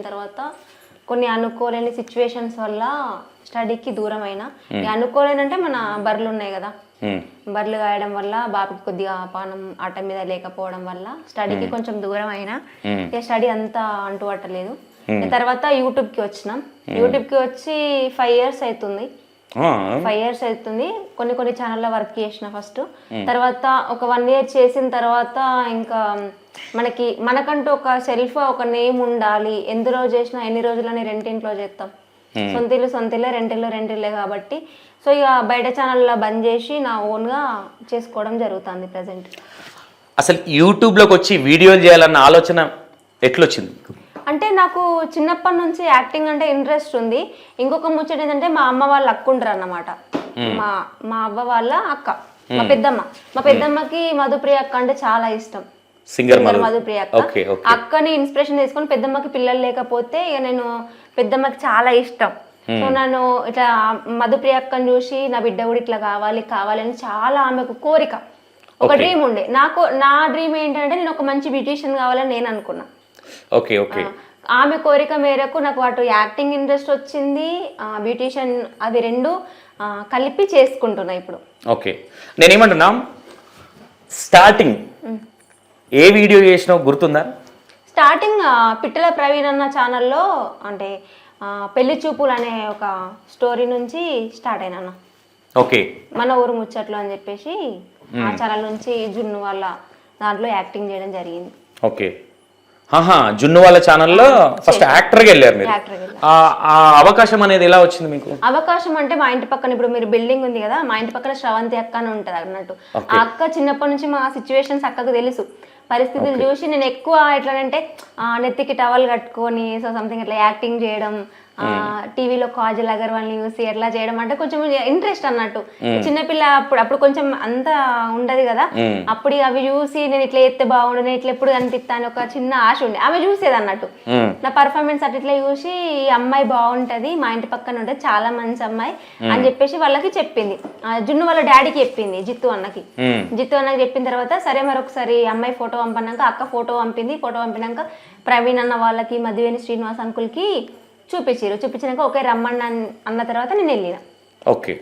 తర్వాత కొన్ని అనుకోలేని సిచ్యువేషన్స్ వల్ల స్టడీకి దూరం అయినా అనుకోలేనంటే మన బర్రెలు ఉన్నాయి కదా. ఉమ్, బర్రెలు కాయడం వల్ల బాబుకి కొద్దిగా పానం ఆట మీద లేకపోవడం వల్ల స్టడీకి కొంచెం దూరం అయినా స్టడీ అంతా అంటూ పట్టలేదు తర్వాత యూట్యూబ్కి వచ్చినాం. యూట్యూబ్కి వచ్చి ఫైవ్ ఇయర్స్ అవుతుంది. ఫైవ్ ఇయర్స్ అవుతుంది. కొన్ని కొన్ని ఛానల్లో వర్క్ చేసిన ఫస్ట్ తర్వాత ఒక వన్ ఇయర్ చేసిన తర్వాత ఇంకా మనకి మనకంటూ ఒక సెల్ఫ్ ఒక నేమ్ ఉండాలి. ఎందు రోజు చేసినా ఎన్ని రోజులని రెంటింట్లో చేస్తాం. సొంతిల్లు సొంతిల్లే రెంటిల్లు రెంటిల్లే కాబట్టి. సో ఇక బయట ఛానల్లో బంద్ చేసి నా ఓన్గా చేసుకోవడం జరుగుతుంది ప్రజెంట్ అసలు యూట్యూబ్లోకి వచ్చి వీడియోలు చేయాలన్న ఆలోచన ఎట్లొచ్చింది అంటే నాకు చిన్నప్పటి నుంచి యాక్టింగ్ అంటే ఇంట్రెస్ట్ ఉంది. ఇంకొక ముచ్చట ఏంటంటే మా అమ్మ వాళ్ళ అక్క ఉంటారు అన్నమాట మా మా అవ్వ వాళ్ళ అక్క మా పెద్దమ్మ. మా పెద్దమ్మకి మధుప్రియ అక్క అంటే చాలా ఇష్టం. సింగర్ సింగర్ మధు మధుప్రియ అక్క. అక్కని ఇన్స్పిరేషన్ తీసుకొని పెద్దమ్మకి పిల్లలు లేకపోతే ఇక నేను పెద్దమ్మకి చాలా ఇష్టం. సో నన్ను ఇట్లా మధుప్రియ అక్కని చూసి నా బిడ్డ కూడా ఇట్లా కావాలి కావాలని చాలా ఆమెకు కోరిక. ఒక. డ్రీమ్ ఉండే. నాకు నా డ్రీమ్ ఏంటంటే నేను ఒక మంచి బ్యూటీషియన్ కావాలని నేను అనుకున్నా. Okay okay. ఆమె కోరిక మేరకు నాకు అటు యాక్టింగ్ ఇంట్రెస్ట్ వచ్చింది బ్యూటీషియన్ అవి రెండు కలిపి చేసుకుంటున్నా ఇప్పుడు. ఓకే. నేనేమంటున్నా స్టార్టింగ్ ఏ వీడియో చేసినావు గుర్తుందా? స్టార్టింగ్ పిట్టల ప్రవీణ్ అన్న ఛానల్లో అంటే పెళ్ళి చూపులు అనే ఒక స్టోరీ నుంచి స్టార్ట్ అయినా ఓకే. మన ఊరు ముచ్చట్లు అని చెప్పేసి ఆ ఛానల్ నుంచి జున్ను వాళ్ళ దాంట్లో యాక్టింగ్ చేయడం జరిగింది. ఓకే. జున్ను వాళ్ళ ఛానల్లో ఫస్ట్ యాక్టర్గా వెళ్ళారు మీరు. ఆ అవకాశం అనేది ఎలా వచ్చింది మీకు? అవకాశం అంటే మా ఇంటి పక్కన ఇప్పుడు మీరు బిల్డింగ్ ఉంది కదా మా ఇంటి పక్కన శ్రవంతి అక్క అని ఉంటుంది అన్నట్టు. ఆ అక్క చిన్నప్పటి నుంచి మా సిచ్యువేషన్స్ అక్కకు తెలుసు. పరిస్థితులు చూసి నేను ఎక్కువ ఎట్లానంటే ఆ, నెత్తికి టవల్ కట్టుకొని సో సంథింగ్ ఇట్లా యాక్టింగ్ చేయడం టీవీలో కాజల్ అగర్వాల్ని చూసి ఎట్లా చేయడం అంటే కొంచెం ఇంట్రెస్ట్ అన్నట్టు. చిన్నపిల్ల అప్పుడు అప్పుడు కొంచెం అంత ఉండదు కదా. అప్పుడు అవి చూసి నేను ఇట్లా ఎత్తే బాగుండు నేను ఇట్లా ఎప్పుడు కనిపిస్తాను ఒక చిన్న ఆశ ఉండే. ఆమె చూసేది అన్నట్టు. నా పర్ఫార్మెన్స్ అట్లా ఇట్లా చూసి ఈ అమ్మాయి బాగుంటది మా ఇంటి పక్కన ఉంటుంది చాలా మంచి అమ్మాయి అని చెప్పేసి వాళ్ళకి చెప్పింది. జున్ను వాళ్ళ డాడీకి చెప్పింది జిత్తు అన్నకి. జిత్తు అన్నకి చెప్పిన తర్వాత సరే మరొకసారి అమ్మాయి ఫోటో పంపినాక అక్క ఫోటో పంపింది ఫోటో పంపినాక ప్రవీణ్ అన్న వాళ్ళకి మధువేని శ్రీనివాస్ అంకుల్కి చూపించారు చూపించినాక ఓకే రమ్మన్న అన్న తర్వాత నేను వెళ్ళిన. ఓకే.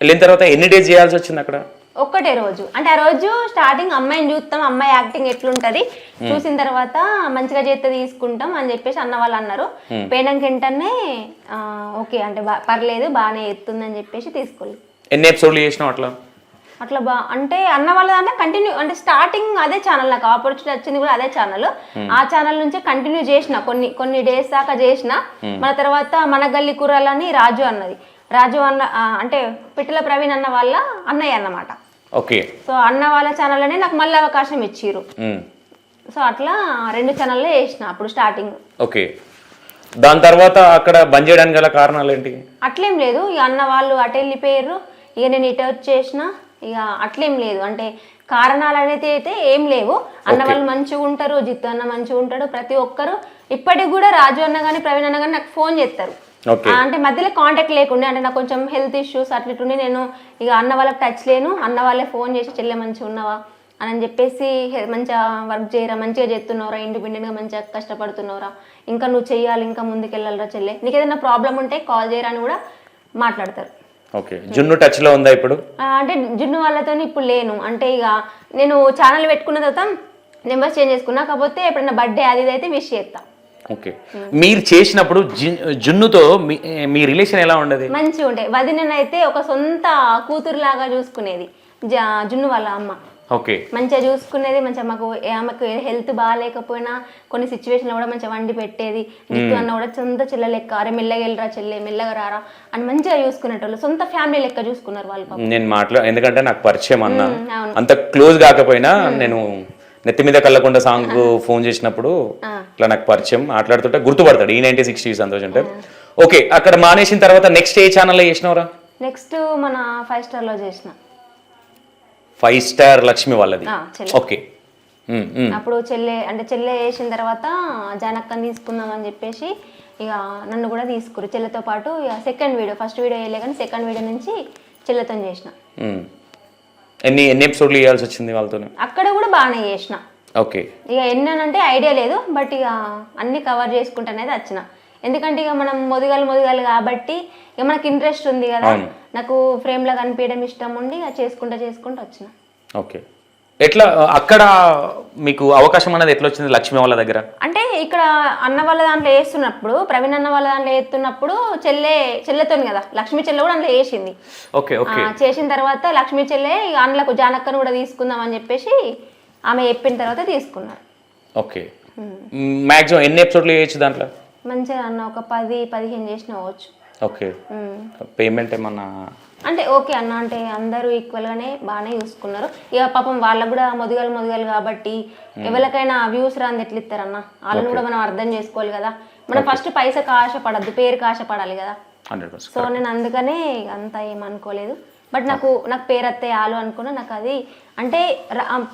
వెళ్ళిన తర్వాత ఎన్ని డేస్ చేయాల్సి వచ్చింది అక్కడ? ఒక్కటే రోజు. అంటే ఆ రోజు స్టార్టింగ్ అమ్మాయిని చూస్తాం అమ్మాయి యాక్టింగ్ ఎట్లుంటది చూసిన తర్వాత మంచిగా చేస్తే తీసుకుంటాం అని చెప్పేసి అన్న వాళ్ళు అన్నారు. పోయినాక వెంటనే ఓకే అంటే పర్లేదు బాగానే ఎత్తుందని చెప్పేసి తీసుకోలేదు ఎన్ని ఎపిసోడ్లు చేసినావు అట్లా? అట్లా బా అంటే అన్న వాళ్ళ దాంట్లో కంటిన్యూ అంటే స్టార్టింగ్ అదే ఛానల్ నాకు ఆపర్చునిటీ వచ్చింది కూడా అదే ఛానల్ ఆ ఛానల్ నుంచే కంటిన్యూ చేసిన కొన్ని కొన్ని డేస్ దాకా చేసిన. మన తర్వాత మన గల్లి కూరలని రాజు అన్నది. రాజు అన్న అంటే పిట్టల ప్రవీణ్ అన్న వాళ్ళ అన్నయ్య అన్నమాట. ఓకే. సో అన్న వాళ్ళ ఛానల్లోనే నాకు మళ్ళీ అవకాశం ఇచ్చిర్రు. మ్మ్. సో అట్లా రెండు ఛానల్లో చేసిన అప్పుడు స్టార్టింగ్ ఓకే. దాని తర్వాత అక్కడ బంద్ చేయడానికి గల కారణాలు ఏంటి? అట్లేం లేదు. ఇక అన్న వాళ్ళు అటు వెళ్ళిపోయారు ఇక నేను ఇటు వచ్చేసిన ఇక అట్లేం లేదు. అంటే కారణాలు అనేది అయితే ఏం లేవు. అన్న వాళ్ళు మంచిగా ఉంటారు జిత్తు అన్న మంచిగా ఉంటాడు ప్రతి ఒక్కరు. ఇప్పటికి కూడా రాజు అన్న కానీ ప్రవీణ్ అన్న కానీ నాకు ఫోన్ చేస్తారు. అంటే మధ్యలో కాంటాక్ట్ లేకుండే అంటే నాకు కొంచెం హెల్త్ ఇష్యూస్ అట్లుండి నేను ఇక అన్న వాళ్ళకి టచ్ లేను. అన్న వాళ్ళే ఫోన్ చేసి చెల్లె మంచిగా ఉన్నావా? అని చెప్పేసి మంచిగా వర్క్ చేయరా మంచిగా చేస్తున్నావురా ఇండిపెండెంట్గా మంచిగా కష్టపడుతున్నావురా ఇంకా నువ్వు చెయ్యాలి ఇంకా ముందుకెళ్ళాలిరా చెల్లె. నీకు ఏదైనా ప్రాబ్లం ఉంటే కాల్ చేయరా అని కూడా మాట్లాడతారు. ఓకే. జున్ను టచ్లో ఉందా ఇప్పుడు? అంటే జున్ను వాళ్ళతో ఇప్పుడు లేను. అంటే ఇక నేను ఛానల్ పెట్టుకున్న తర్వాత నెంబర్స్ చేంజ్ చేసుకున్నా. కాకపోతే ఎప్పుడైనా బర్త్డే అది అయితే విష్ చేస్తా. ఓకే. మీరు చేసినప్పుడు జున్నుతో మీ రిలేషన్ ఎలా ఉండేది? మంచిగా ఉంటాయి వదిననైతే ఒక సొంత కూతురులాగా చూసుకునేది. జ- జున్ను వాళ్ళ అమ్మ. ఓకే. మంచిగా చూసుకునేది మంచిగా మాకు ఆమెకు హెల్త్ బాగాలేకపోయినా కొన్ని సిచ్యువేషన్లో కూడా మంచిగా వండి పెట్టేది. జిత్తు అన్న కూడా సొంత చెల్లె లెక్క అరే మెల్లగా వెళ్ళరా చెల్లె మెల్లగా రారా అని మంచిగా చూసుకునేటోళ్ళు సొంత ఫ్యామిలీ లెక్క చూసుకున్నారు వాళ్ళు. నేను మాట్లా ఎందుకంటే నాకు పరిచయం అన్న. అంత క్లోజ్ కాకపోయినా నేను నెత్తి మీద కళ్ళకుండా సాంగ్ ఫోన్ చేసినప్పుడు. ఇట్లా నాకు పరిచయం మాట్లాడుతుంటే గుర్తుపడతాడు. ఈ నైన్టీ సిక్స్టీ సంతోష్ అంటే. ఓకే అక్కడ మానేసిన తర్వాత నెక్స్ట్ ఏ ఛానల్లో చేసినవరా? నెక్స్ట్ మన ఫైవ్ స్టార్లో చేసిన. ఫైవ్ స్టార్ లక్ష్మి వాళ్ళది. ఆ, చెల్లె. ఓకే. ఉమ్, ఉమ్. అప్పుడు చెల్లె అంటే చెల్లె వేసిన తర్వాత జానక్కని తీసుకుందాం అని చెప్పేసి ఇక నన్ను కూడా తీసుకురు. చెల్లెతో పాటు ఇక సెకండ్ వీడియో ఫస్ట్ వీడియో వేయలే కానీ సెకండ్ వీడియో నుంచి చెల్లెతో చేసిన. ఉమ్. ఎన్ని ఎన్ని ఎపిసోడ్లు చేయాల్సి వచ్చింది వాళ్ళతో అక్కడ కూడా బాగానే చేసిన. ఓకే. ఇక ఎన్ని అని అంటే ఐడియా లేదు బట్ ఇక అన్ని కవర్ చేసుకుంటానేది వచ్చిన ఎందుకంటే ఇక మనం మొదగాలు మొదగాలు కాబట్టి ఇక మనకి ఇంట్రెస్ట్ ఉంది కదా. నాకు ఫ్రేమ్లో కనిపించడం ఇష్టం ఉండి చేసుకుంటా చేసుకుంటూ వచ్చిన. ఓకే. ఎట్లా అక్కడ మీకు అవకాశం అనేది ఎట్లా వచ్చింది లక్ష్మి వాళ్ళ దగ్గర? అంటే ఇక్కడ అన్న వాళ్ళ దాంట్లో వేస్తున్నప్పుడు ప్రవీణ్ అన్న వాళ్ళ దాంట్లో వేస్తున్నప్పుడు చెల్లె చెల్లెతోని కదా లక్ష్మీ చెల్లె కూడా అందులో వేసింది. Okay okay. చేసిన తర్వాత లక్ష్మీ చెల్లె ఇక అందులోకి జానక్కను కూడా తీసుకుందాం అని చెప్పేసి ఆమె చెప్పిన తర్వాత తీసుకున్నారు. ఓకే. మ్యాక్సిమం ఎన్ని ఎపిసోడ్లు చేయొచ్చు దాంట్లో? మంచిగా అన్న ఒక పది పదిహేను చేసిన అవ్వచ్చు. ఓకే. పేమెంట్ ఏమన్నా? అంటే ఓకే అన్న అంటే అందరూ ఈక్వల్గానే బాగానే చూసుకున్నారు. ఇక పాపం వాళ్ళకు కూడా మొదగలు మొదగలు కాబట్టి ఎవరికైనా వ్యూస్ రాంది ఎట్లా ఇస్తారన్న వాళ్ళని కూడా మనం అర్థం చేసుకోవాలి కదా. మనం ఫస్ట్ పైసకు ఆశ పడద్దు పేరుకి ఆశ పడాలి కదా సో నేను అందుకనే అంత ఏమనుకోలేదు బట్ నాకు నాకు పేరు అత్తే ఆలు అనుకున్నా నాకు అది అంటే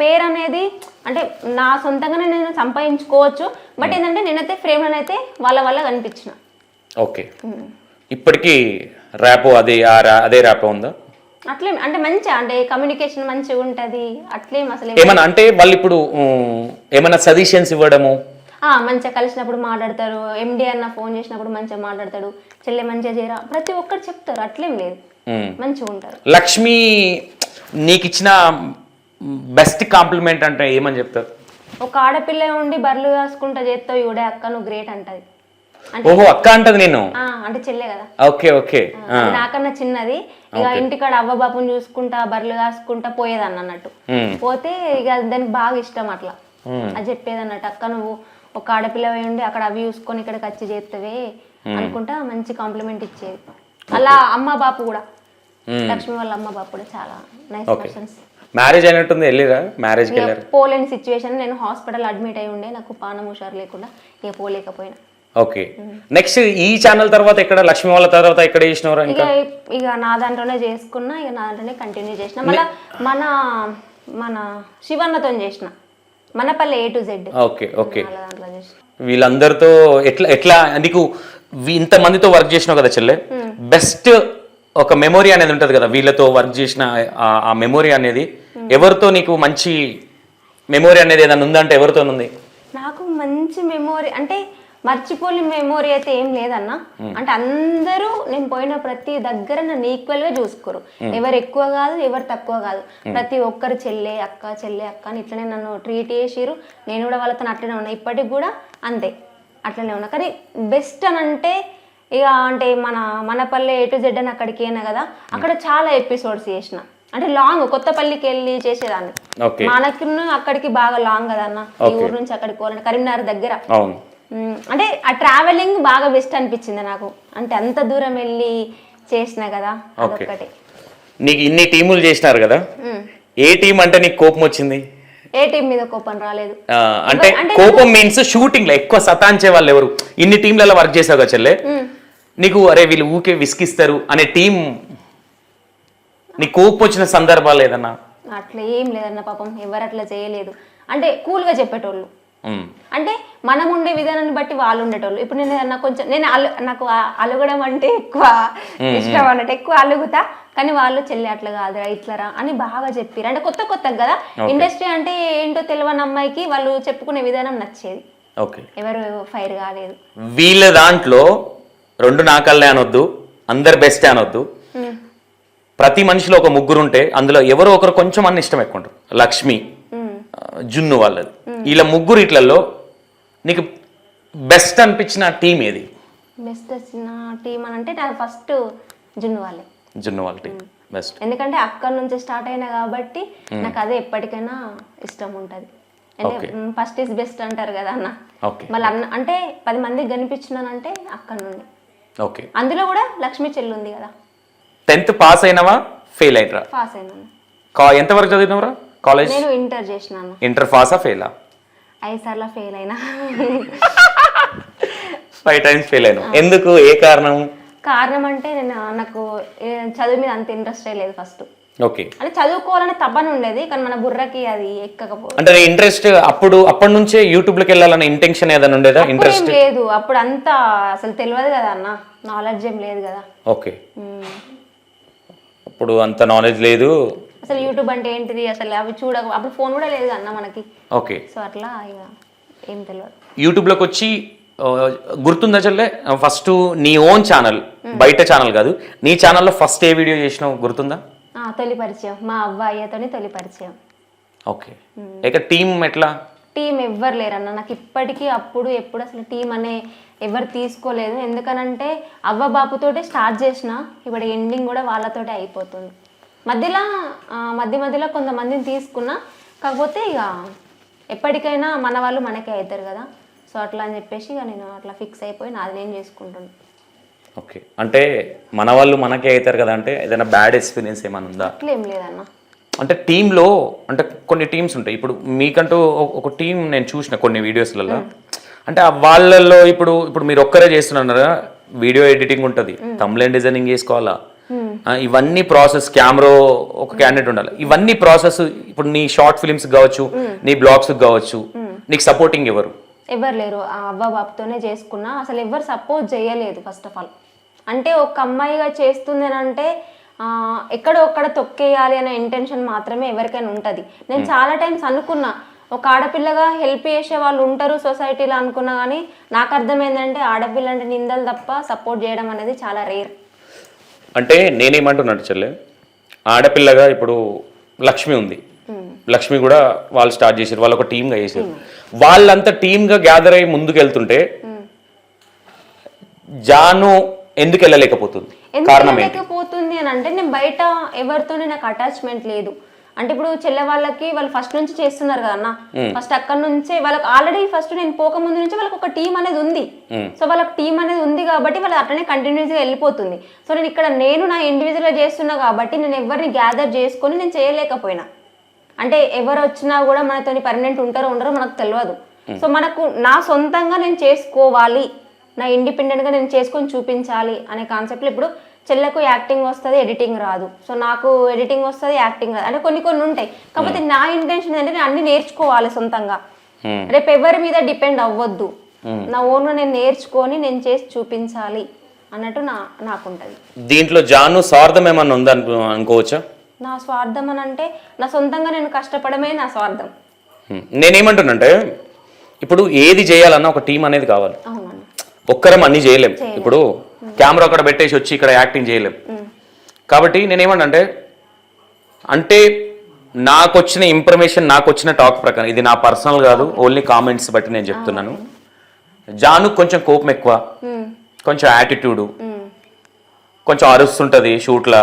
పేరు అనేది అంటే నా సొంతంగానే నేను సంపాదించుకోవచ్చు బట్ ఏంటంటే నేనైతే ఫ్రేమ్లోనైతే వాళ్ళ వల్ల కనిపించిన. ఓకే. ఇప్పటికీ ర్యాపో అదే అదే ర్యాపో ఉందా? అట్లే అంటే మంచిగా అంటే కమ్యూనికేషన్ మంచిగా ఉంటుంది అట్లేం అసలు ఏమన్నా అంటే వాళ్ళు ఇప్పుడు ఉమ్, ఏమన్నా సజెషన్స్ ఇవ్వడము? ఆ, మంచిగా కలిసినప్పుడు మాట్లాడతారు ఎండి అన్న ఫోన్ చేసినప్పుడు మంచిగా మాట్లాడతాడు చెల్లె మంచిగా చేయరా ప్రతి ఒక్కరు చెప్తారు అట్లేం లేదు. మంచిగా ఉంటారు. లక్ష్మి నీకు ఇచ్చిన బెస్ట్ కాంప్లిమెంట్ అంటే ఏమని చెప్తారు? ఒక ఆడపిల్ల ఉండి బర్రెలు కాసుకుంటా చేస్తావు ఇవిడే అక్క నువ్వు గ్రేట్ అంటది. అంటే ఓహో అక్క అంటది నేను అంటే చెల్లె కదా. Okay okay. నాకన్నా చిన్నది. ఇక ఇంటికాడ అవ్వ బాపుని చూసుకుంటా బర్రెలు కాసుకుంటా పోయేదాన్ని అన్నట్టు. పోతే ఇక దానికి బాగా ఇష్టం అట్లా. అది చెప్పేది అన్నట్టు అక్క నువ్వు ఒక ఆడపిల్ల ఉండి అక్కడ అవి చూసుకొని ఇక్కడికి వచ్చి చేస్తావే అనుకుంటా మంచి కాంప్లిమెంట్ ఇచ్చేది. అలా అమ్మ బాపు కూడా. లక్ష్మి వాళ్ళ అమ్మ బాపు కూడా చాలా నైస్ పర్సన్స్ మ్యారేజ్ అయినట్టుంది వెళ్ళిరా? వెళ్ళారు పోలేని సిచ్యువేషన్ నేను హాస్పిటల్ అడ్మిట్ అయి ఉండే నాకు పానం హుషారు లేకుండా ఇక పోలేకపోయినా. ఓకే నెక్స్ట్ ఈ ఛానల్ తర్వాత ఎక్కడ? లక్ష్మి వాళ్ళ తర్వాత ఎక్కడ చేసినవరా ఇక? ఇంకా నా దాంట్లోనే చేసుకున్నా ఇక నా దాంట్లోనే కంటిన్యూ చేసిన. మళ్ళీ మన మన శివన్నతో చేసిన. Manapalli A to Z okay okay వీళ్ళందరితో ఎట్లా ఎట్లా నీకు వీ- ఇంతమందితో వర్క్ చేసినావు కదా చెల్లె? బెస్ట్ ఒక మెమొరీ అనేది ఉంటుంది కదా వీళ్ళతో వర్క్ చేసిన ఆ- మెమొరీ అనేది. ఎవరితో నీకు మంచి మెమొరీ అనేది ఏదైనా ఉందంటే ఎవరితో ఉంది? నాకు మంచి మెమొరీ అంటే మర్చిపోని మెమొరీ అయితే ఏం లేదన్న. అంటే అందరూ నేను పోయిన ప్రతి దగ్గర నన్ను ఈక్వల్గా చూసుకోరు. ఎవరు ఎక్కువ కాదు ఎవరు తక్కువ కాదు. ప్రతి ఒక్కరు చెల్లె అక్క చెల్లె అక్క అని ఇట్లనే నన్ను ట్రీట్ చేసిరు నేను కూడా వాళ్ళతో అట్లనే ఉన్నా. ఇప్పటికి కూడా అంతే అట్లనే ఉన్నా. కానీ బెస్ట్ అని అంటే ఇక అంటే మన మనపల్లె ఏ టు జెడ్ అని అక్కడికి అయినా కదా అక్కడ చాలా ఎపిసోడ్స్ చేసిన. అంటే లాంగ్ కొత్తపల్లికి వెళ్ళి చేసేదాన్ని. మనకి అక్కడికి బాగా లాంగ్ కదా అన్న ఈ ఊరు నుంచి అక్కడికి పోవాలంటే కరీంనగర్ దగ్గర. అంటే ఆ ట్రావెలింగ్ బాగా బెస్ట్ అనిపించింది నాకు. అంటే అంత దూరం వెళ్ళి చేసిన కదా. అదొక్కటి. నీకు ఇన్ని టీములు చేసినారు కదా. ఏ టీం అంటే నీకు కోపం వచ్చింది? ఏ టీం మీద కోపం రాలేదు. అంటే కోపం మీన్స్ షూటింగ్లో ఎక్కువ సతాంచే వాళ్ళు ఎవరు? ఇన్ని టీంలలో వర్క్ చేసావు కదా చెల్లె. నీకు అరే వీళ్ళు ఊకే విసిగిస్తారు అనే టీం నీ కోపం వచ్చిన సందర్భాలు ఏదన్నా అట్లా ఏం లేదన్న పాపం ఎవరు అట్లా చేయలేదు. అంటే కూల్గా చెప్పేటోళ్ళు. అంటే మనం ఉండే విధానాన్ని బట్టి వాళ్ళు ఉండేటోళ్ళు. ఇప్పుడు నేను కొంచెం నేను అలు నాకు అలుగడం అంటే ఎక్కువ ఇష్టం అన్నట్టు ఎక్కువ అలుగుతా. కానీ వాళ్ళు చెల్లి అట్లా కాదురా ఇట్లరా అని బాగా చెప్పారు అంటే కొత్త కొత్త కదా. ఇండస్ట్రీ అంటే ఏంటో తెలియని అమ్మాయికి వాళ్ళు చెప్పుకునే విధానం నచ్చేది. ఎవరు ఫైర్ కాలేదు. వీళ్ళ దాంట్లో రెండు నాకల్లే అనొద్దు అందరు బెస్ట్ అనొద్దు. ప్రతి మనిషిలో ఒక ముగ్గురు ఉంటే అందులో ఎవరో ఒకరు కొంచెం అన్న ఇష్టం ఎక్కువ ఉంటారు. లక్ష్మి జున్ను వాళ్ళది. వీళ్ళ ముగ్గురు ఇట్లలో నీకు బెస్ట్ అనిపించిన టీం ఏది? బెస్ట్ వచ్చిన టీం అని అంటే నాకు ఫస్ట్ జున్ను వాళ్ళే. జున్ను వాళ్ళ టీం బెస్ట్ ఎందుకంటే అక్కడ నుంచి స్టార్ట్ అయినా కాబట్టి నాకు అదే ఎప్పటికైనా ఇష్టం ఉంటుంది. ఫస్ట్ ఈజ్ బెస్ట్ అంటారు కదా అన్న. మళ్ళీ అన్న అంటే పది మందికి కనిపించినానంటే అక్కడ నుండి. ఓకే. అందులో కూడా లక్ష్మీ చెల్లి ఉంది కదా. టెన్త్ పాస్ అయినవా? ఫెయిల్ అయినరా? పాస్ అయినాను కా ఎంతవరకు చదివినవరా? కాలేజ్? నేను ఇంటర్ చేసినాను. ఇంటర్ పాసా ఫెయిలా? ఐదు సార్లు ఫెయిల్ అయినా. ఫైవ్ టైమ్స్ ఫెయిల్ అయినా ఎందుకు? ఏ కారణం? కారణం అంటే నేను నాకు చదువు మీద అంత ఇంట్రెస్టే లేదు ఫస్ట్. ఓకే. అంటే చదువుకోవాలని తప్పని ఉండేది కానీ మన బుర్రకి అది ఎక్కకపో. అంటే ఇంట్రెస్ట్ అప్పుడు అప్పటి నుంచే యూట్యూబ్లోకి వెళ్ళాలన్న ఇంటెన్షన్ ఏదైనా ఉండేదా? ఇంట్రెస్ట్ లేదు. అప్పుడు అంతా అసలు తెలియదు కదా అన్న. నాలెడ్జ్ ఏం లేదు కదా. ఓకే. అప్పుడు అంత నాలెడ్జ్ లేదు. అసలు యూట్యూబ్ అంటే ఏంటిది? అసలు అవి చూడక అప్పుడు ఫోన్ కూడా లేదు అన్న మనకి. ఓకే. సో అట్లా ఇక ఏం తెలియదు. యూట్యూబ్లోకి వచ్చి గుర్తుందా చెల్లె? ఫస్ట్ నీ ఓన్ ఛానల్ బయట ఛానల్ కాదు. నీ ఛానల్లో ఫస్ట్ ఏ వీడియో చేసినావు? గుర్తుందా? తొలి పరిచయం. మా అవ్వ అయ్యతోని తొలి పరిచయం. ఓకే. ఇక టీం ఎట్లా? టీం ఎవ్వరు లేరన్న. నాకు ఇప్పటికీ అప్పుడు ఎప్పుడు అసలు టీం అనే ఎవరు తీసుకోలేదు. ఎందుకనంటే అవ్వ బాపుతోటే స్టార్ట్ చేసిన ఇప్పుడు ఎండింగ్ కూడా వాళ్ళతోటే అయిపోతుంది. మధ్యలో మధ్య మధ్యలో కొంతమందిని తీసుకున్నా. కాకపోతే ఇక ఎప్పటికైనా మన వాళ్ళు మనకే అవుతారు కదా. సో అట్లా అని చెప్పేసి ఇక నేను అట్లా ఫిక్స్ అయిపోయి నాది నేను చేసుకుంటున్నాను ఓకే. అంటే మన వాళ్ళు మనకే అవుతారు కదా అంటే ఏదైనా బ్యాడ్ ఎక్స్పీరియన్స్ ఏమైనా ఉందా? అట్లా ఏం లేదన్న. అంటే టీంలో అంటే కొన్ని టీమ్స్ ఉంటాయి. ఇప్పుడు మీకంటూ ఒక- టీం నేను చూసిన కొన్ని వీడియోస్లలో అంటే ఆ వాళ్ళల్లో ఇప్పుడు ఇప్పుడు మీరు ఒక్కరే చేస్తున్నారా? వీడియో ఎడిటింగ్ ఉంటుంది. తమ్లైన్ డిజైనింగ్ చేసుకోవాలా? ఇవన్నీ ప్రాసెస్ కెమెరా ఒక క్యాండిడేట్ ఉండాలి. ఇవన్నీ ప్రాసెస్ ఇప్పుడు నీ షార్ట్ ఫిలిమ్స్ కావచ్చు నీ బ్లాగ్స్ కావచ్చు నీకు సపోర్టింగ్ ఎవరు? ఎవరు లేరు. ఆ అవ్వ బాబుతోనే చేసుకున్నా. అసలు ఎవరు సపోర్ట్ చేయలేదు ఫస్ట్ ఆఫ్ ఆల్ అంటే ఒక అమ్మాయిగా చేస్తుంది అని అంటే ఎక్కడో ఒక్కడ తొక్కేయాలి అనే ఇంటెన్షన్ మాత్రమే ఎవరికైనా ఉంటుంది. నేను చాలా టైమ్స్ అనుకున్నా ఒక ఆడపిల్లగా హెల్ప్ చేసే వాళ్ళు ఉంటారు సొసైటీలో అనుకున్నా కానీ నాకు అర్థమైందంటే ఆడపిల్ల అంటే నిందలు తప్ప సపోర్ట్ చేయడం అనేది చాలా రేర్. అంటే నేనేమంటున్నాను చెల్లె ఆడపిల్లగా ఇప్పుడు లక్ష్మి ఉంది. లక్ష్మి కూడా వాళ్ళు స్టార్ట్ చేశారు వాళ్ళు ఒక టీమ్గా చేశారు. వాళ్ళంతా టీమ్గా గ్యాదర్ అయ్యి ముందుకు వెళ్తుంటే జాను ఎందుకు వెళ్ళలేకపోతుంది? కారణం ఏంటి? లేకపోతుంది అని అంటే నేను బయట ఎవరితోనే నాకు అటాచ్మెంట్ లేదు. అంటే ఇప్పుడు చెల్లె వాళ్ళకి వాళ్ళు ఫస్ట్ నుంచి చేస్తున్నారు కదా అన్న. ఫస్ట్ అక్కడ నుంచే వాళ్ళకి ఆల్రెడీ ఫస్ట్ నేను పోకముందు నుంచి వాళ్ళకి ఒక టీం అనేది ఉంది. సో వాళ్ళకి టీం అనేది ఉంది కాబట్టి వాళ్ళు అట్లనే కంటిన్యూస్గా వెళ్ళిపోతుంది. సో నేను ఇక్కడ నేను నా ఇండివిజువల్గా చేస్తున్నా కాబట్టి నేను ఎవరిని గ్యాదర్ చేసుకొని నేను చేయలేకపోయినా. అంటే ఎవరు వచ్చినా కూడా మనతోని పర్మనెంట్ ఉంటారో ఉండరో మనకు తెలియదు సో మనకు నా సొంతంగా నేను చేసుకోవాలి. నా ఇండిపెండెంట్గా నేను చేసుకొని చూపించాలి అనే కాన్సెప్ట్లో ఇప్పుడు చెల్లెకు యాక్టింగ్ వస్తుంది ఎడిటింగ్ రాదు. సో నాకు ఎడిటింగ్ వస్తుంది యాక్టింగ్ రాదు. అంటే కొన్ని కొన్ని ఉంటాయి. కాకపోతే నా ఇంటెన్షన్ ఏంటంటే నేను అన్ని నేర్చుకోవాలి సొంతంగా. Hmm. రేపు ఎవరి మీద డిపెండ్ అవ్వద్దు. నా ఓన్గా నేను నేర్చుకొని నేను చేసి చూపించాలి అన్నట్టు నా నాకుంటుంది. దీంట్లో జాను స్వార్థం ఏమన్నా ఉందా అనుకో అనుకోవచ్చా? నా స్వార్థం అని అంటే నా సొంతంగా నేను కష్టపడమే నా స్వార్థం. హ్మ్. నేనేమంటున్నంటే ఇప్పుడు ఏది చేయాలన్నా ఒక టీం అనేది కావాలి. ఒక్కరం అన్ని చేయలేం. ఇప్పుడు కెమెరా అక్కడ పెట్టేసి వచ్చి ఇక్కడ యాక్టింగ్ చేయలేం. కాబట్టి నేనేమంటే అంటే నాకు వచ్చిన ఇన్ఫర్మేషన్ నాకు వచ్చిన టాక్ ప్రకారం ఇది నా పర్సనల్ కాదు ఓన్లీ కామెంట్స్ బట్టి నేను చెప్తున్నాను. జాను కొంచెం కోపం ఎక్కువ. కొంచెం యాటిట్యూడు కొంచెం అరుస్తుంటది షూట్లా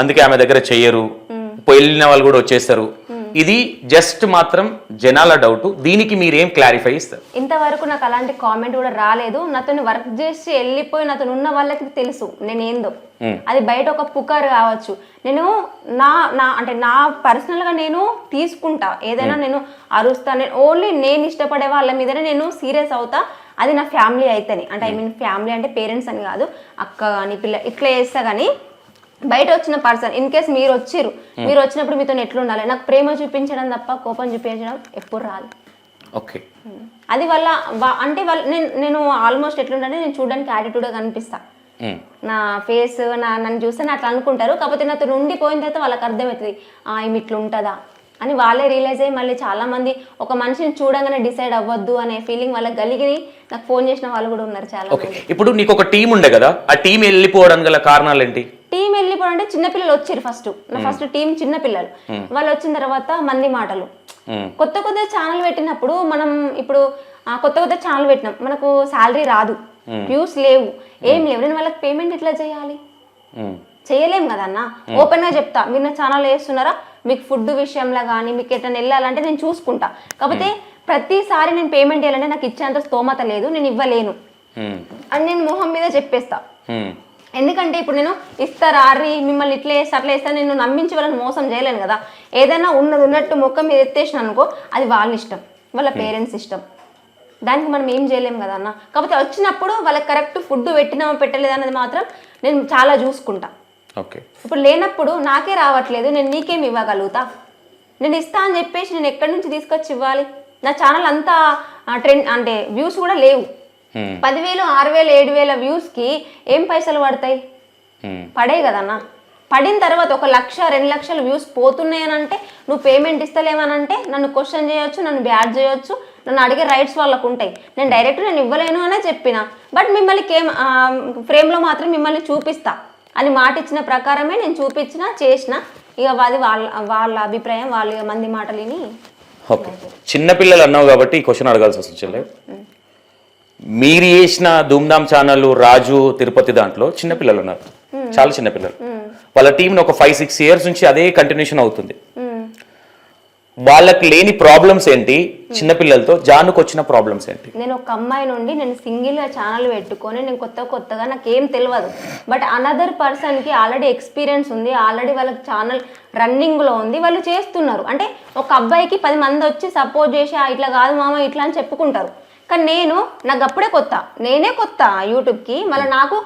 అందుకే ఆమె దగ్గర చెయ్యరు. వెళ్ళిన వాళ్ళు కూడా వచ్చేస్తారు. ఇది జస్ట్ మాత్రం జనాల డౌట్ దీనికి మీరేం క్లారిఫై ఇస్తారు? ఇంతవరకు నాకు అలాంటి కామెంట్ కూడా రాలేదు. నాతో వర్క్ చేసి వెళ్ళిపోయి నాతో ఉన్న వాళ్ళకి తెలుసు నేను ఏందో అది బయట ఒక పుకారు కావచ్చు. నేను నా నా అంటే నా పర్సనల్గా నేను తీసుకుంటా. ఏదైనా నేను అరుస్తా. నేను ఓన్లీ నేను ఇష్టపడే వాళ్ళ మీదనే నేను సీరియస్ అవుతా. అది నా ఫ్యామిలీ అయితేనే. అంటే ఐ మీన్ ఫ్యామిలీ అంటే పేరెంట్స్ అని కాదు. అక్క కానీ పిల్ల ఇట్లా చేస్తా కానీ బయట వచ్చిన పర్సన్ ఇన్ కేస్ మీరు వచ్చిర్రు మీరు వచ్చినప్పుడు మీతో ఎట్లా ఉండాలి నాకు ప్రేమ చూపించడం తప్ప కోపం చూపించడం ఎప్పుడు రాదు. ఓకే. అది వల్ల అంటే వాళ్ళ నేను నేను ఆల్మోస్ట్ ఎట్లుంటే నేను చూడడానికి యాటిట్యూడ్గా కనిపిస్తా. ఉమ్. నా ఫేస్ నా నన్ను చూస్తే అట్లా అనుకుంటారు కాకపోతే నాతో ఉండిపోయిన తర్వాత వాళ్ళకి అర్థమవుతుంది ఆ ఈమె ఇట్లా ఉంటుందా అని వాళ్ళే రియలైజ్ అయ్యి మళ్ళీ చాలా మంది ఒక మనిషిని చూడంగానే డిసైడ్ అవ్వద్దు అనే ఫీలింగ్ వాళ్ళకి కలిగి నాకు ఫోన్ చేసిన వాళ్ళు కూడా ఉన్నారు చాలా ఇప్పుడు నీకు ఒక టీం ఉండే కదా ఆ టీం వెళ్ళిపోవడానికి గల కారణాలు ఏంటి టీం వెళ్ళిపోవడం అంటే చిన్నపిల్లలు వచ్చారు ఫస్ట్ నా ఫస్ట్ టీం చిన్నపిల్లలు వాళ్ళు వచ్చిన తర్వాత మంది మాటలు. ఉమ్. కొత్త కొత్త ఛానల్ పెట్టినప్పుడు మనం ఇప్పుడు కొత్త కొత్త ఛానల్ పెట్టినాం. మనకు శాలరీ రాదు. వ్యూస్ లేవు. ఏం లేవు. నేను వాళ్ళకి పేమెంట్ ఎట్లా చేయాలి. చేయలేం కదన్న ఓపెన్గా చెప్తా. మీరు నా ఛానల్ వేస్తున్నారా మీకు ఫుడ్ విషయంలో కానీ మీకు ఎట్లా వెళ్ళాలంటే నేను చూసుకుంటా. కాకపోతే ప్రతిసారి నేను పేమెంట్ చేయాలంటే నాకు ఇచ్చేంత స్తోమత లేదు. నేను ఇవ్వలేను. అని నేను మొహం మీద చెప్పేస్తా. ఎందుకంటే ఇప్పుడు నేను ఇస్తారా అర్రి మిమ్మల్ని ఇట్లా వేస్తా అట్లా వేస్తా నేను నమ్మించి వాళ్ళని మోసం చేయలేను కదా. ఏదైనా ఉన్నది ఉన్నట్టు మొక్క మీద ఎత్తేసిన అనుకో అది వాళ్ళ ఇష్టం వాళ్ళ పేరెంట్స్ ఇష్టం. దానికి మనం ఏం చేయలేం కదా అన్న. కాకపోతే వచ్చినప్పుడు వాళ్ళకి కరెక్ట్ ఫుడ్ పెట్టినామో పెట్టలేదు అన్నది మాత్రం నేను చాలా చూసుకుంటా. ఓకే. ఇప్పుడు లేనప్పుడు నాకే రావట్లేదు నేను నీకేం ఇవ్వగలుగుతా? నేను ఇస్తా అని చెప్పేసి నేను ఎక్కడి నుంచి తీసుకొచ్చి ఇవ్వాలి? నా ఛానల్ అంతా ట్రెండ్ అంటే వ్యూస్ కూడా లేవు. పదివేలు ఆరు వేలు ఏడు వేల వ్యూస్కి ఏం పైసలు పడతాయి. పడే కదన్నా. పడిన తర్వాత ఒక లక్ష రెండు లక్షలు వ్యూస్ పోతున్నాయి అని అంటే నువ్వు పేమెంట్ ఇస్తలేవనంటే నన్ను క్వశ్చన్ చేయొచ్చు నన్ను బ్యాడ్ చేయొచ్చు నన్ను అడిగే రైట్స్ వాళ్ళకు ఉంటాయి నేను డైరెక్ట్ నేను ఇవ్వలేను అనే చెప్పిన. బట్ మిమ్మల్ని కేమ్ ఫ్రేమ్లో మాత్రం మిమ్మల్ని చూపిస్తా. అని మాట ఇచ్చిన ప్రకారమే నేను చూపించిన చేసిన ఇక అది వాళ్ళ వాళ్ళ అభిప్రాయం వాళ్ళ మంది మాటలు విని ఓకే. చిన్నపిల్లలు అన్నావు కాబట్టి ఈ క్వశ్చన్ అడగాల్సి వస్తుంది మీరు చేసిన ధూమ్ధామ్ ఛానల్ రాజు తిరుపతి దాంట్లో చిన్నపిల్లలు ఉన్నారు. చాలా చిన్నపిల్లలు వాళ్ళ టీంని ఒక ఫైవ్ సిక్స్ ఇయర్స్ నుంచి అదే కంటిన్యూషన్ అవుతుంది. వాళ్ళకి లేని ప్రాబ్లమ్స్ ఏంటి? చిన్నపిల్లలతో జానుకు వచ్చిన ప్రాబ్లమ్స్ ఏంటి? నేను ఒక అమ్మాయి నుండి నేను సింగిల్గా ఛానల్ పెట్టుకొని నేను కొత్త కొత్తగా నాకు ఏం తెలియదు బట్ అనదర్ పర్సన్కి ఆల్రెడీ ఎక్స్పీరియన్స్ ఉంది. ఆల్రెడీ వాళ్ళకి ఛానల్ రన్నింగ్లో ఉంది. వాళ్ళు చేస్తున్నారు. అంటే ఒక అబ్బాయికి పది మంది వచ్చి సపోర్ట్ చేసి "ఆ, ఇట్లా కాదు మామ ఇట్లా అని చెప్పుకుంటారు. కానీ నేను నాకు అప్పుడే కొత్త. నేనే కొత్త యూట్యూబ్కి. మళ్ళీ నాకు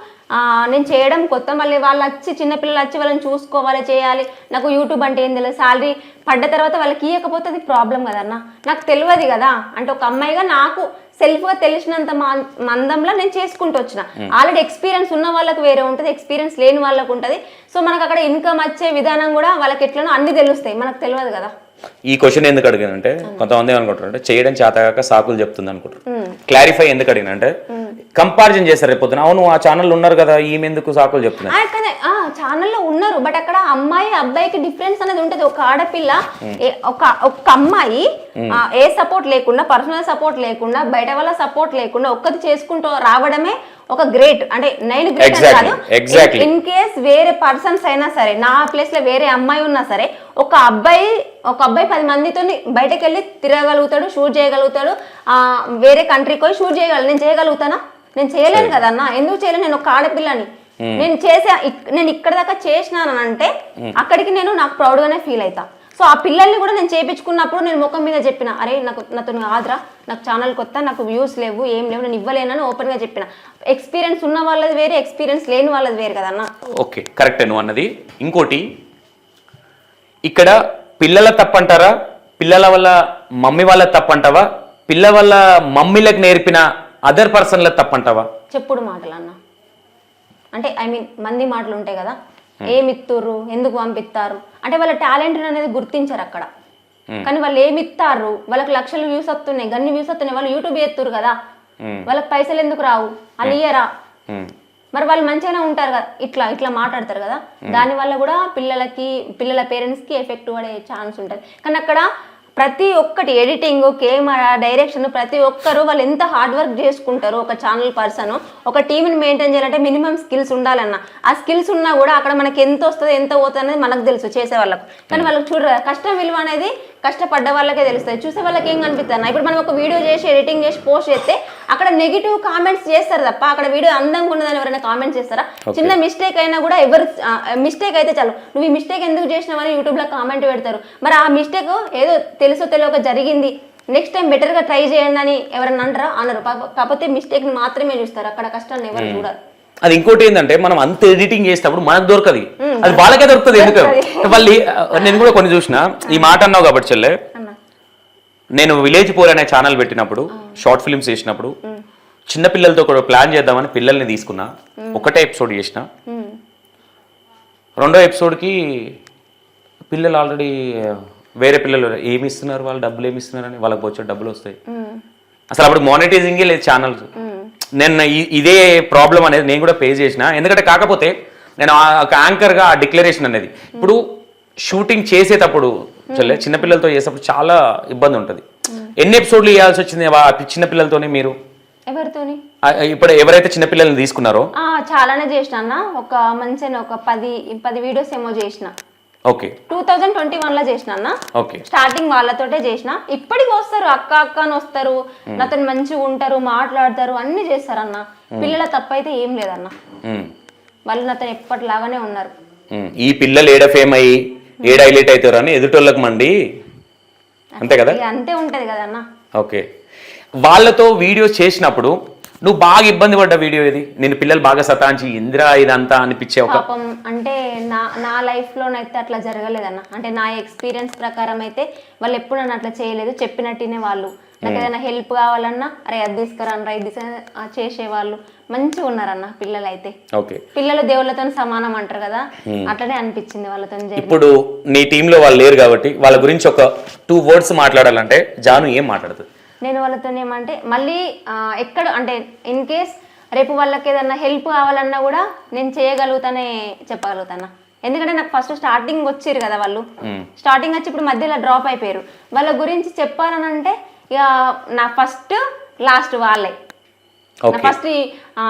నేను చేయడం కొత్త. మళ్ళీ వాళ్ళు వచ్చి చిన్నపిల్లలు వచ్చి వాళ్ళని చూసుకోవాలి చేయాలి. నాకు యూట్యూబ్ అంటే ఏం తెలియదు శాలరీ పడ్డ తర్వాత వాళ్ళకి ఇవ్వకపోతే అది ప్రాబ్లం కదన్న నాకు తెలియదు కదా. అంటే ఒక అమ్మాయిగా నాకు సెల్ఫ్గా తెలిసినంత మందంలో నేను చేసుకుంటూ వచ్చిన. ఆల్రెడీ ఎక్స్పీరియన్స్ ఉన్న వాళ్ళకి వేరే ఉంటుంది. ఎక్స్పీరియన్స్ లేని వాళ్ళకు ఉంటుంది. సో మనకు అక్కడ ఇన్కమ్ వచ్చే విధానం కూడా వాళ్ళకి ఎట్లనో అన్ని తెలుస్తాయి. మనకు తెలియదు కదా. ఈ క్వశ్చన్ ఎందుకు అడిగానంటే కొంతమంది ఏమనుకుంటారంటే చేయడం చేతగాక సాకులు చెప్తుంది అనుకుంటారు. క్లారిఫై ఎందుకు అడిగినంటే కంపారిజన్ చేస్తారు రేపు పొద్దున. అవును ఆ ఛానల్ ఉన్నారు కదా ఈమె ఎందుకు సాకులు చెప్తున్నారు ఆ ఛానల్లో ఉన్నారు బట్ అక్కడ అమ్మాయి అబ్బాయికి డిఫరెన్స్ అనేది ఉంటుంది. ఒక ఆడపిల్ల ఏ- ఒక ఒక అమ్మాయి ఆ, ఏ సపోర్ట్ లేకుండా పర్సనల్ సపోర్ట్ లేకుండా బయట వాళ్ళ సపోర్ట్ లేకుండా ఒక్కది చేసుకుంటూ రావడమే ఒక గ్రేట్ అంటే నేను గ్రేట్ కాదు. ఇన్ కేస్ వేరే పర్సన్స్ అయినా సరే నా ప్లేస్లో వేరే అమ్మాయి ఉన్నా సరే ఒక అబ్బాయి ఒక అబ్బాయి పది మందితో బయటకు వెళ్ళి తిరగలుగుతాడు షూట్ చేయగలుగుతాడు ఆ, వేరే కంట్రీకి పోయి షూట్ చేయగలరు నేను చేయగలుగుతానా? నేను చేయలేను కదా అన్న ఎందుకు చేయలేను? నేను ఒక ఆడపిల్లని. నేను చేసే నేను ఇక్కడ దాకా చేసినాను అంటే అక్కడికి నేను నాకు proud గానే ఫీల్ అవుతా సో ఆ పిల్లల్ని కూడా నేను చేపించుకున్నప్పుడు నేను ముఖం మీద చెప్పిన అరే నాకు నాతో ఆదరా నాకు ఛానల్ కొత్త నాకు వ్యూస్ లేవు ఏం లేవు నేను ఇవ్వలేనని ఓపెన్గా చెప్పిన. ఎక్స్పీరియన్స్ ఉన్న వాళ్ళది వేరే ఎక్స్పీరియన్స్ లేని వాళ్ళది వేరు కదన్న ఓకే కరెక్టే నువ్వు అన్నది. ఇంకోటి ఇక్కడ పిల్లల తప్పంటారా పిల్లల వల్ల మమ్మీ వాళ్ళ తప్పంటావా పిల్ల వల్ల మమ్మీలకు నేర్పిన అదర్ పర్సన్ల తప్పంటావా? చెప్పుడు మాటలు అన్న. అంటే ఐ మీన్ మంది మాటలు ఉంటాయి కదా ఏమి ఇస్తుర్రు ఎందుకు పంపిస్తారు అంటే వాళ్ళ టాలెంట్ అనేది గుర్తించరు అక్కడ. కానీ వాళ్ళు ఏమి ఇస్తారు వాళ్ళకి లక్షలు వ్యూస్ వస్తున్నాయి గన్ని వ్యూస్ వస్తున్నాయి వాళ్ళు యూట్యూబ్ ఎత్తురు కదా. వాళ్ళకి పైసలు ఎందుకు రావు? వాళ్ళు ఇయ్యరా. మరి వాళ్ళు మంచిగానే ఉంటారు కదా? ఇట్లా ఇట్లా మాట్లాడతారు కదా? దానివల్ల కూడా పిల్లలకి పిల్లల పేరెంట్స్కి ఎఫెక్ట్ పడే ఛాన్స్ ఉంటుంది. కానీ అక్కడ ప్రతి ఒక్కటి ఎడిటింగ్ కెమెరా డైరెక్షన్ ప్రతి ఒక్కరు వాళ్ళు ఎంత హార్డ్ వర్క్ చేసుకుంటారు ఒక ఛానల్ పర్సన్ ఒక టీంని మెయింటైన్ చేయాలంటే మినిమం స్కిల్స్ ఉండాలన్న. ఆ స్కిల్స్ ఉన్నా కూడా అక్కడ మనకి ఎంత వస్తుంది ఎంత పోతుంది అనేది మనకు తెలుసు చేసే వాళ్ళకు కానీ వాళ్ళకి చూడరు కష్టం విలువ అనేది కష్టపడ్డ వాళ్ళకే తెలుస్తుంది. చూసే వాళ్ళకి ఏం కనిపిస్తుంది ఇప్పుడు మనం ఒక వీడియో చేసి ఎడిటింగ్ చేసి పోస్ట్ చేస్తే అక్కడ నెగిటివ్ కామెంట్స్ చేస్తారు తప్ప అక్కడ వీడియో అందంగా ఉన్నదని ఎవరైనా కామెంట్స్ చేస్తారా? చిన్న మిస్టేక్ అయినా కూడా ఎవరు మిస్టేక్ అయితే చాలు. నువ్వు ఈ మిస్టేక్ ఎందుకు చేసినావని యూట్యూబ్లో కామెంట్ పెడతారు. మరి ఆ మిస్టేక్ ఏదో తెలుసో తెలియక జరిగింది. నెక్స్ట్ టైం బెటర్గా ట్రై చేయండి అని ఎవరైనా అంటారా? అనరు కాకపోతే మిస్టేక్ని మాత్రమే చూస్తారు. అక్కడ కష్టాన్ని ఎవరు చూడరు. అది ఇంకోటి ఏంటంటే మనం అంత ఎడిటింగ్ చేసేటప్పుడు మనకు దొరకదు. అది వాళ్ళకే దొరుకుతుంది ఎందుకు? వాళ్ళు నేను కూడా కొన్ని చూసిన ఈ మాట అన్నావు కాబట్టి చెల్లె. నేను విలేజ్ పోర్ అనే ఛానల్ పెట్టినప్పుడు షార్ట్ ఫిల్మ్స్ చేసినప్పుడు చిన్న పిల్లలతో కూడా ప్లాన్ చేద్దామని పిల్లల్ని తీసుకున్నా. ఒకటే ఎపిసోడ్ చేసిన. రెండో ఎపిసోడ్కి పిల్లలు ఆల్రెడీ వేరే పిల్లలు ఏమి ఇస్తున్నారు వాళ్ళు? డబ్బులు ఏమి ఇస్తున్నారని వాళ్ళకి వచ్చే డబ్బులు వస్తాయి. అసలు అప్పుడు మానిటైజింగే లేదు ఛానల్స్ నేను ఇదే ప్రాబ్లం అనేది నేను కూడా పే చేసిన. ఎందుకంటే కాకపోతే నేను ఆ- ఒక యాంకర్గా ఆ డిక్లరేషన్ అనేది. ఇప్పుడు షూటింగ్ చేసేటప్పుడు చెల్లె చిన్నపిల్లలతో చేసేటప్పుడు చాలా ఇబ్బంది ఉంటుంది. ఎన్ని ఎపిసోడ్లు చేయాల్సి వచ్చింది? చిన్నపిల్లలతోనే మీరు? ఎవరితోని? ఇప్పుడు ఎవరైతే చిన్నపిల్లల్ని తీసుకున్నారో? చాలానే చేసిన అన్న. ఒక మంచి ఒక పది పది వీడియోస్ ఏమో చేసిన. ఓకే. టూ థౌజండ్ ట్వంటీ వన్లో చేసిన అన్న. ఓకే. స్టార్టింగ్ వాళ్ళతోటే చేసిన. ఇప్పటికి వస్తారు అక్క అక్క అని వస్తారు నాతో మంచిగా ఉంటారు మాట్లాడతారు అన్ని చేస్తారు అన్న. పిల్లల తప్పైతే ఏం లేదన్న. వాళ్ళు నాతో ఎప్పటిలాగానే ఉన్నారు. ఈ పిల్లలు ఏడ ఫేమ్ అయ్యి ఏడ హైలైట్ అవుతారు అని ఎదుటోళ్ళకి మండి? అంతే కదా? అంతే ఉంటది కదన్న. ఓకే. వాళ్ళతో వీడియోస్ చేసినప్పుడు నువ్వు బాగా ఇబ్బంది పడ్డ వీడియో ఇది నేను పిల్లలు బాగా సతాంచి ఇందిరా ఇదంతా అనిపించే ఒక పాపం అంటే నా నా లైఫ్లోనైతే అట్లా జరగలేదన్న. అంటే నా ఎక్స్పీరియన్స్ ప్రకారం అయితే వాళ్ళు ఎప్పుడు నన్ను అట్లా చేయలేదు చెప్పినట్టునే వాళ్ళు. నాకు ఏదైనా హెల్ప్ కావాలన్నా అరే అది తీసుకురాను ఇది చేసేవాళ్ళు. మంచిగా ఉన్నారన్న పిల్లలు అయితే ఓకే. పిల్లలు దేవుళ్ళతో సమానం అంటారు కదా అట్లనే అనిపించింది వాళ్ళతో ఇప్పుడు నీ టీంలో వాళ్ళు లేరు కాబట్టి వాళ్ళ గురించి ఒక టూ వర్డ్స్ మాట్లాడాలంటే జాను ఏం మాట్లాడుతుంది నేను వాళ్ళతో ఏమంటే మళ్ళీ ఎక్కడ అంటే ఇన్ కేస్ రేపు వాళ్ళకి ఏదన్నా హెల్ప్ కావాలన్నా కూడా నేను చేయగలుగుతానే చెప్పగలుగుతానా? ఎందుకంటే నాకు ఫస్ట్ స్టార్టింగ్ వచ్చిర్రు కదా వాళ్ళు. స్టార్టింగ్ వచ్చి ఇప్పుడు మధ్యలో డ్రాప్ అయిపోయారు. వాళ్ళ గురించి చెప్పాలని అంటే ఇక నా ఫస్ట్ లాస్ట్ వాళ్ళే. ఫస్ట్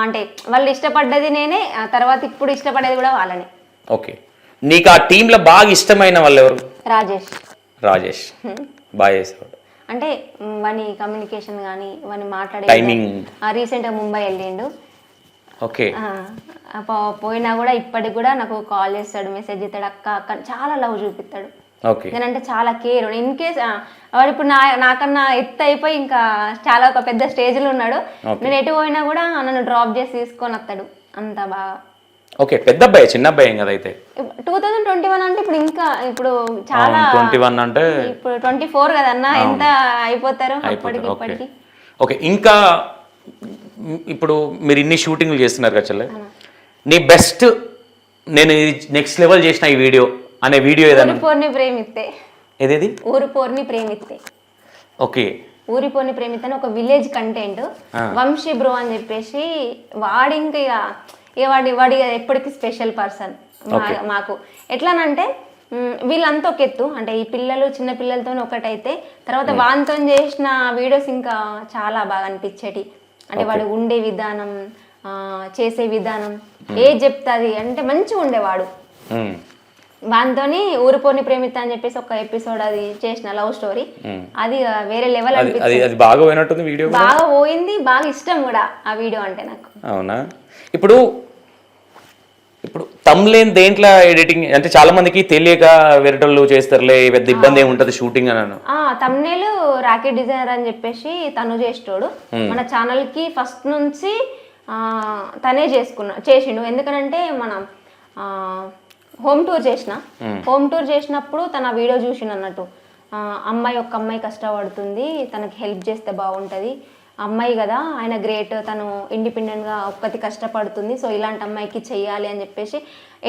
అంటే వాళ్ళు ఇష్టపడ్డది నేనే తర్వాత ఇప్పుడు ఇష్టపడేది కూడా వాళ్ళనే. ఓకే నీకు ఆ టీంలో బాగా ఇష్టమైన వాళ్ళు ఎవరు? రాజేష్. రాజేష్. బాగా చేసేవాడు. అంటే వాని కమ్యూనికేషన్ కానీ వాని మాట్లాడే Timing. రీసెంట్గా ముంబై వెళ్ళిండు. ఓకే. పోయినా కూడా ఇప్పటికి కూడా నాకు కాల్ చేస్తాడు మెసేజ్ చేస్తాడు అక్క అక్క చాలా లవ్ చూపిస్తాడు. నేనంటే చాలా కేర్ ఇన్ కేస్ వాడు ఇప్పుడు నా నాకన్నా ఎత్తు అయిపోయి ఇంకా చాలా ఒక పెద్ద స్టేజ్లో ఉన్నాడు. నేను ఎటు పోయినా కూడా నన్ను డ్రాప్ చేసి తీసుకొని వస్తాడు. అంత బాగా. ఓకే పెద్ద అబ్బాయి చిన్న అబ్బాయి కదా అయితే? టూ థౌజండ్ ట్వంటీ వన్ అంటే ఇప్పుడు ఇంకా ఇప్పుడు చాలా ట్వంటీ వన్ అంటే ఇప్పుడు ట్వంటీ ఫోర్ కదన్నా ఎంత అయిపోతారు అప్పటికి ఓకే. ఇప్పటికి? ఓకే ఇంకా ఇప్పుడు మీరు ఇన్ని షూటింగ్లు చేస్తున్నారు కదా చెల్లె. నీ బెస్ట్ నేను నెక్స్ట్ లెవెల్ చేసిన ఈ వీడియో అనే వీడియో ఏదైనా పోర్ని ప్రేమిస్తే ఏదేది? ఊరు పోర్ని ప్రేమిస్తే ఓకే. ఊరి పోని ప్రేమిత ఒక విలేజ్ కంటెంట్. వంశీ బ్రో అని చెప్పేసి వాడి ఇంకా ఇక వాడి వాడి ఎప్పటికీ స్పెషల్ పర్సన్ మాకు. ఎట్లానంటే వీళ్ళంతా ఒక ఎత్తు. అంటే ఈ పిల్లలు చిన్న పిల్లలతో ఒకటైతే తర్వాత వానితో చేసిన వీడియోస్ ఇంకా చాలా బాగా అనిపించేటి. అంటే వాడు ఉండే విధానం చేసే విధానం ఏది చెప్తుంది అంటే మంచిగా ఉండేవాడు. మ్, వానితోని ఊరిపోని ప్రేమిత అని చెప్పేసి ఒక ఎపిసోడ్ అది చేసిన లవ్ స్టోరీ. అది వేరే లెవెల్ అది బాగా పోయినట్టుంది వీడియో బాగా పోయింది బాగా ఇష్టం కూడా ఆ వీడియో అంటే నాకు. అవునా? ఇప్పుడు ఇప్పుడు తమ్లేన్ దేంట్లో ఎడిటింగ్ అంటే చాలా మందికి తెలియక వేరేటోళ్ళు చేస్తారులే పెద్ద ఇబ్బంది ఏమి ఉంటుంది షూటింగ్ అని అన్నాను. తమ్నేలు రాకెట్ డిజైనర్ అని చెప్పేసి తను చేసేటోడు. మన ఛానల్కి ఫస్ట్ నుంచి తనే చేసుకున్నా చేసిండు. ఎందుకనంటే మనం హోమ్ టూర్ చేసిన. హోమ్ టూర్ చేసినప్పుడు తన వీడియో చూసిండు అన్నట్టు. అమ్మాయి ఒక అమ్మాయి కష్టపడుతుంది తనకి హెల్ప్ చేస్తే బాగుంటుంది. అమ్మాయి కదా ఆయన గ్రేట్ తను ఇండిపెండెంట్గా ఒక్కతి కష్టపడుతుంది సో ఇలాంటి అమ్మాయికి చెయ్యాలి అని చెప్పేసి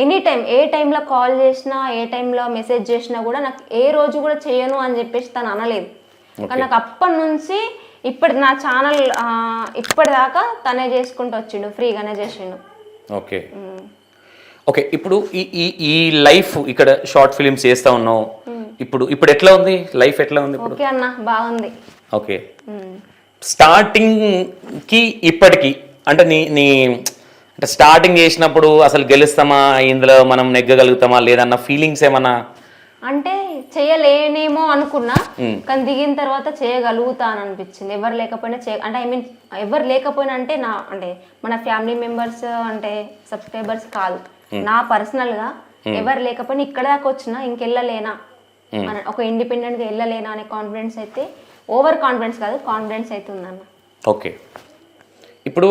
ఎనీ టైం ఏ టైంలో కాల్ చేసినా ఏ టైంలో మెసేజ్ చేసినా కూడా నాకు ఏ రోజు కూడా చేయను అని చెప్పేసి తను అనలేదు. కానీ నాకు అప్పటి నుంచి ఇప్పటి నా ఛానల్ ఇప్పటిదాకా తనే చేసుకుంటూ వచ్చిండు ఫ్రీగానే చేసిండు. ఓకే. ఓకే ఇప్పుడు ఈ ఈ ఈ లైఫ్ ఇక్కడ షార్ట్ ఫిలిమ్స్ చేస్తా ఉన్నావు. ఇప్పుడు ఇప్పుడు ఎట్లా ఉంది? లైఫ్ ఎట్లా ఉంది ఓకే అన్న బాగుంది. ఓకే. ఉమ్. స్టార్టింగ్కి ఇప్పటికి అంటే నీ నీ అంటే స్టార్టింగ్ చేసినప్పుడు అసలు గెలుస్తామా? ఇందులో మనం నెగ్గగలుగుతామా? లేదన్న ఫీలింగ్స్ ఏమన్నా? అంటే చేయలేనేమో అనుకున్నా కానీ దిగిన తర్వాత చేయగలుగుతా అని అనిపించింది ఎవరు లేకపోయినా చే అంటే ఐ మీన్ ఎవరు లేకపోయినా అంటే నా అంటే మన ఫ్యామిలీ మెంబర్స్ అంటే సబ్స్క్రైబర్స్ కాదు. నా పర్సనల్గా ఎవరు లేకపోయినా ఇక్కడ దాకా వచ్చినా ఇంకెళ్ళలేనా? ఒక ఇండిపెండెంట్గా వెళ్ళలేనా అనే కాన్ఫిడెన్స్ అయితే ఓవర్ కాన్ఫిడెన్స్ కాదు కాన్ఫిడెన్స్ అయితే ఉందన్న ఓకే. ఇప్పుడు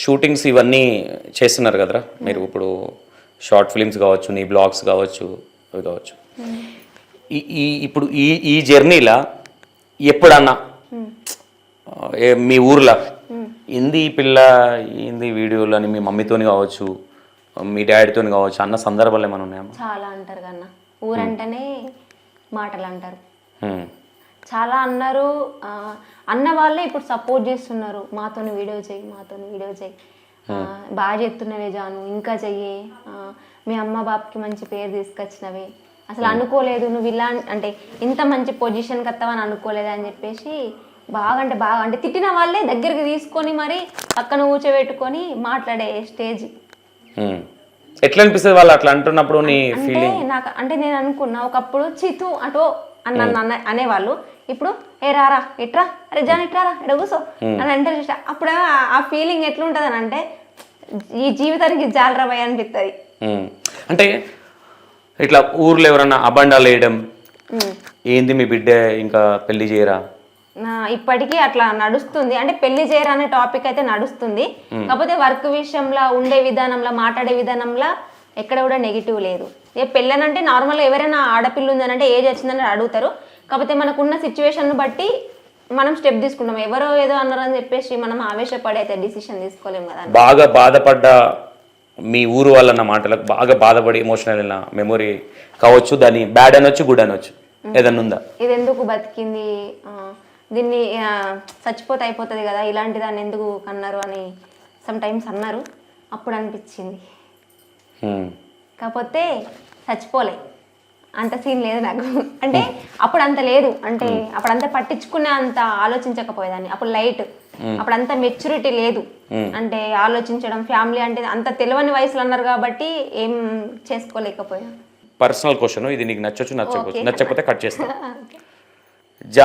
షూటింగ్స్ ఇవన్నీ చేస్తున్నారు కదరా? మీరు ఇప్పుడు షార్ట్ ఫిలిమ్స్ కావచ్చు నీ బ్లాగ్స్ కావచ్చు అవి కావచ్చు. ఈ ఈ ఇప్పుడు ఈ ఈ జర్నీలా ఎప్పుడన్నా? మీ ఊర్లో? ఇంది పిల్ల ఇంది వీడియోలు అని మీ మమ్మీతోని కావచ్చు మీ డాడీతోని కావచ్చు అన్న సందర్భాలు ఏమైనా ఉన్నాయమ్మా? చాలా అంటారు కన్నా. ఊరంటేనే మాటలు అంటారు. చాలా అన్నారు. అన్న వాళ్ళే ఇప్పుడు సపోర్ట్ చేస్తున్నారు. మాతోని వీడియో చెయ్యి మాతోని వీడియో చెయ్యి ఆ, బాగా చెప్తున్నవే జాను ఇంకా చెయ్యి. మీ అమ్మ బాబుకి మంచి పేరు తీసుకొచ్చినవి. అసలు అనుకోలేదు నువ్వు ఇలా అంటే ఇంత మంచి పొజిషన్కి వస్తావని అనుకోలేదు అని చెప్పేసి బాగా అంటే బాగా అంటే తిట్టిన వాళ్ళే దగ్గరికి తీసుకొని మరి పక్కన కూర్చోబెట్టుకొని మాట్లాడే స్టేజ్. ఎట్లా అనిపిస్తుంది వాళ్ళు అట్లా అంటున్నప్పుడు నీ అంటే ఫీలింగ్ నాకు అంటే నేను అనుకున్నా ఒకప్పుడు చితు అటో అన్న అన్న అనేవాళ్ళు. ఇప్పుడు ఏ రారా ఇట్రా అరే జాన్ ఇట్రారా ఇక్కడ కూర్చో అని అంటే అప్పుడు ఆ- ఫీలింగ్ ఎట్లుంటది అని అంటే ఈ జీవితానికి జాలరాబాయ్ అనిపిస్తుంది. అంటే ఇట్లా ఊర్లో ఎవరన్నా అబండాలు వేయడం ఏంది మీ బిడ్డ ఇంకా పెళ్ళి చేయరా? నా ఇప్పటికీ అట్లా నడుస్తుంది. అంటే పెళ్ళి చేయరా అనే టాపిక్ అయితే నడుస్తుంది. కాకపోతే వర్క్ విషయంలో ఉండే విధానంలో మాట్లాడే విధానంలో ఎక్కడ కూడా నెగిటివ్ లేదు. ఏ పెళ్ళనంటే నార్మల్గా ఎవరైనా ఆడపిల్ల ఉందనంటే ఏజ్ వచ్చిందని అడుగుతారు. కాకపోతే మనకున్న సిచ్యువేషన్ బట్టి మనం స్టెప్ తీసుకుంటాం. ఎవరో ఏదో అన్నారని చెప్పేసి మనం ఆవేశపడి అయితే డిసిషన్ తీసుకోలేము కదా బాగా బాధపడ్డ మీ ఊరు వాళ్ళన్న మాటలకు బాగా బాధపడి ఎమోషనల్ అయిన మెమొరీ కావచ్చు దాన్ని బ్యాడ్ అనొచ్చు గుడ్ అనొచ్చు. ఏదన్నా ఉందా? ఇది ఎందుకు బతికింది దీన్ని చచ్చిపోతే అయిపోతుంది కదా ఇలాంటి దాన్ని ఎందుకు కన్నారు అని సమ్ టైమ్స్ అన్నారు. అప్పుడు అనిపించింది. కాకపోతే చచ్చిపోలే. అంత సీన్ లేదు నాకు. అంటే అప్పుడు అంత లేదు. అంటే అప్పుడు అంత పట్టించుకునే అంత ఆలోచించకపోయేదాన్ని. అప్పుడు లైట్. అప్పుడు అంత మెచ్యూరిటీ లేదు. అంటే ఆలోచించడం ఫ్యామిలీ అంటే అంత తెలియని వయసులో అన్నారు కాబట్టి ఏం చేసుకోలేకపోయా పర్సనల్ క్వశ్చన్ ఇది నీకు నచ్చొచ్చు నచ్చకపోవచ్చు నచ్చకపోతే కట్ చేస్తా.